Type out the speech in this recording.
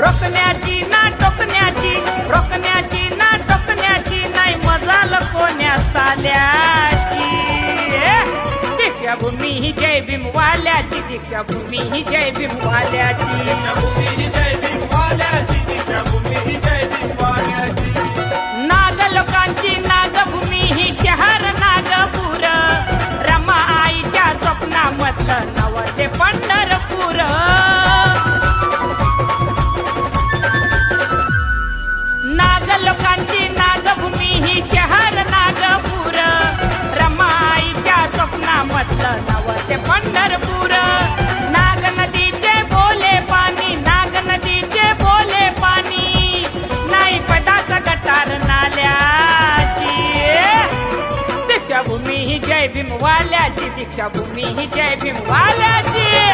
रोखण्याची ना टोकण्याची रोखण्याची ना टोकण्याची नाही मजा लपवण्या साल्याची. दीक्षाभूमी ही जय भीमवाल्याची दीक्षाभूमी ही जय भीमवाल्याची. ही जय भीमवाल्याची दीक्षाभूमी ही जय भीमवाल्याची